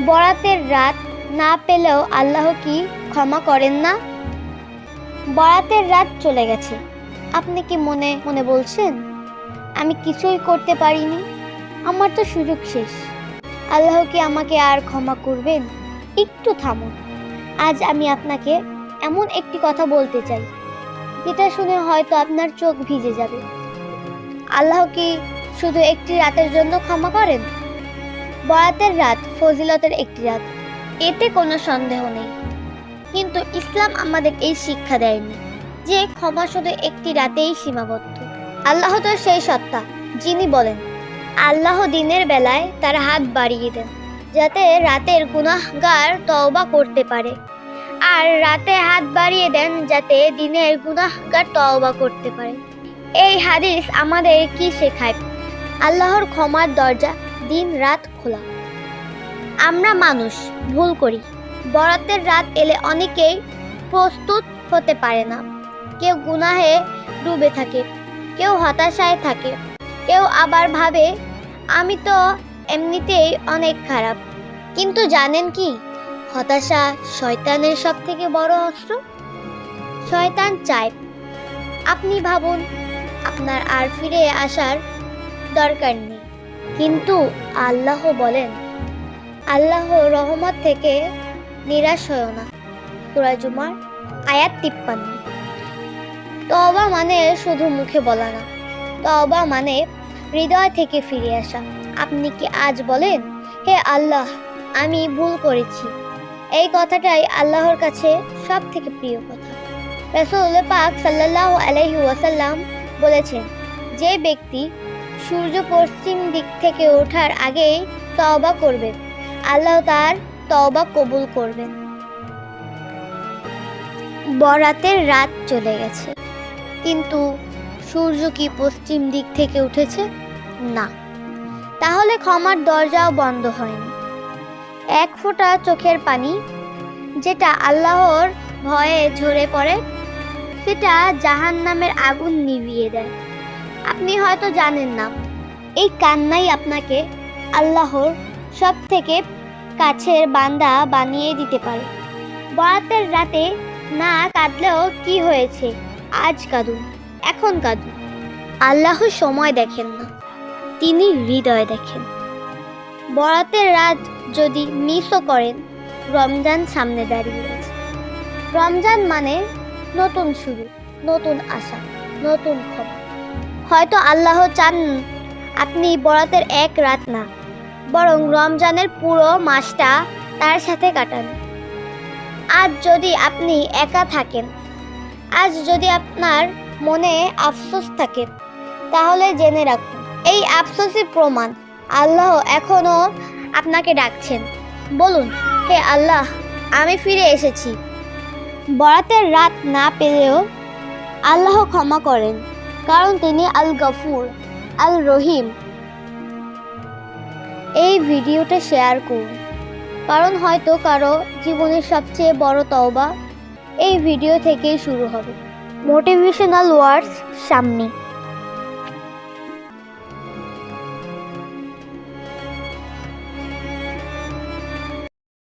বরাতের রাত না পেলেও আল্লাহ কি ক্ষমা করেন না? বরাতের রাত চলে গেছে। আপনি কি মনে মনে বলছেন? আমি কিছুই করতে পারিনি। আমার তো সুযোগ শেষ। আল্লাহ কি আমাকে আর ক্ষমা করবেন? একটু থামুন। আজ আমি আপনাকে এমন একটি কথা বলতে চাই, যেটা শুনে হয়তো আপনার চোখ ভিজে যাবে। আল্লাহ কি শুধু একটি রাতের জন্য ক্ষমা করেন? বরাতের রাত ফজিলতের একটি রাত। এতে কোনো সন্দেহ নেই। কিন্তু ইসলাম আমাদের এই শিক্ষা দেয়নি যে ক্ষমা শুধু একটি রাতেই সীমাবদ্ধ। আল্লাহ তো সেই সত্তা, যিনি বলেন, আল্লাহ দিনের বেলায় তার হাত বাড়িয়ে দেন, যাতে রাতের গুনাহগার তওবা করতে পারে। আর রাতে হাত বাড়িয়ে দেন, যাতে দিনের গুনাহগার তওবা করতে পারে। এই হাদিস আমাদের কি শেখায়? আল্লাহর ক্ষমার দরজা দিন রাত খোলা। আমরা মানুষ, ভুল করি। বরাতের রাত এলে অনেকেই প্রস্তুত হতে পারে না। কেউ গুনাহে ডুবে থাকে, কেউ হতাশায় থাকে, কেউ আবার ভাবে, আমি তো এমনিতেই অনেক খারাপ। কিন্তু জানেন কি? হতাশা শয়তানের সব থেকে বড় অস্ত্র? শয়তান চায়। আপনি ভাবুন, আপনার আর ফিরে আসার দরকার নেই। কিন্তু আল্লাহ বলেন, আল্লাহ রহমত থেকে নিরাশ হয় না। সুরা জুমার আয়াত তিপ্পান্ন। তবা মানে শুধু মুখে বলা না তবা মানে হৃদয় থেকে ফিরে আসা। আপনি কি আজ বলেন, হে আল্লাহ, আমি ভুল করেছি এই কথাটাই আল্লাহর কাছে সব থেকে প্রিয় কথা। রসুল পাক সাল্লাহ আলাইহি ওয়াসাল্লাম বলেছেন, যে ব্যক্তি সূর্য পশ্চিম দিক থেকে ওঠার আগেই তওবা করবে। আল্লাহ তার তওবা কবুল করবেন। বরাতের রাত চলে গেছে। কিন্তু সূর্য কি পশ্চিম দিক থেকে উঠেছে? না। তাহলে ক্ষমার দরজাও বন্ধ হয়নি। এক ফোঁটা চোখের পানি, যেটা আল্লাহর ভয়ে ঝরে পড়ে, সেটা জাহান নামের আগুন নিভিয়ে দেয়। আপনি হয়তো জানেন না এই কান্নাই আপনাকে আল্লাহর সব থেকে কাছের বান্দা বানিয়ে দিতে পারে। বরাতের রাতে না কাঁদলেও কি হয়েছে? আজ কাঁদুন, এখন কাঁদুন। আল্লাহ সময় দেখেন না, তিনি হৃদয় দেখেন। বরাতের রাত যদি মিসও করেন, রমজান সামনে দাঁড়িয়ে আছে। রমজান মানে নতুন শুরু, নতুন আশা, নতুন ক্ষমা হয়তো আল্লাহ চান আপনি বরাতের এক রাত না, বরং রমজানের পুরো মাসটা তার সাথে কাটান। আজ যদি আপনি একা থাকেন, আজ যদি আপনার মনে আফসোস থাকে, তাহলে জেনে রাখুন, এই আফসোসই প্রমাণ আল্লাহ এখনও আপনাকে ডাকছেন। বলুন, হে আল্লাহ, আমি ফিরে এসেছি। বরাতের রাত না পেলেও আল্লাহ ক্ষমা করেন, কারণ তিনি আল গফুর আল রহিম এই ভিডিওটা শেয়ার করুন, কারণ হয়তো কারও জীবনের সবচেয়ে বড় তওবা এই ভিডিও থেকেই শুরু হবে। মোটিভেশনাল ওয়ার্ডস সামনে।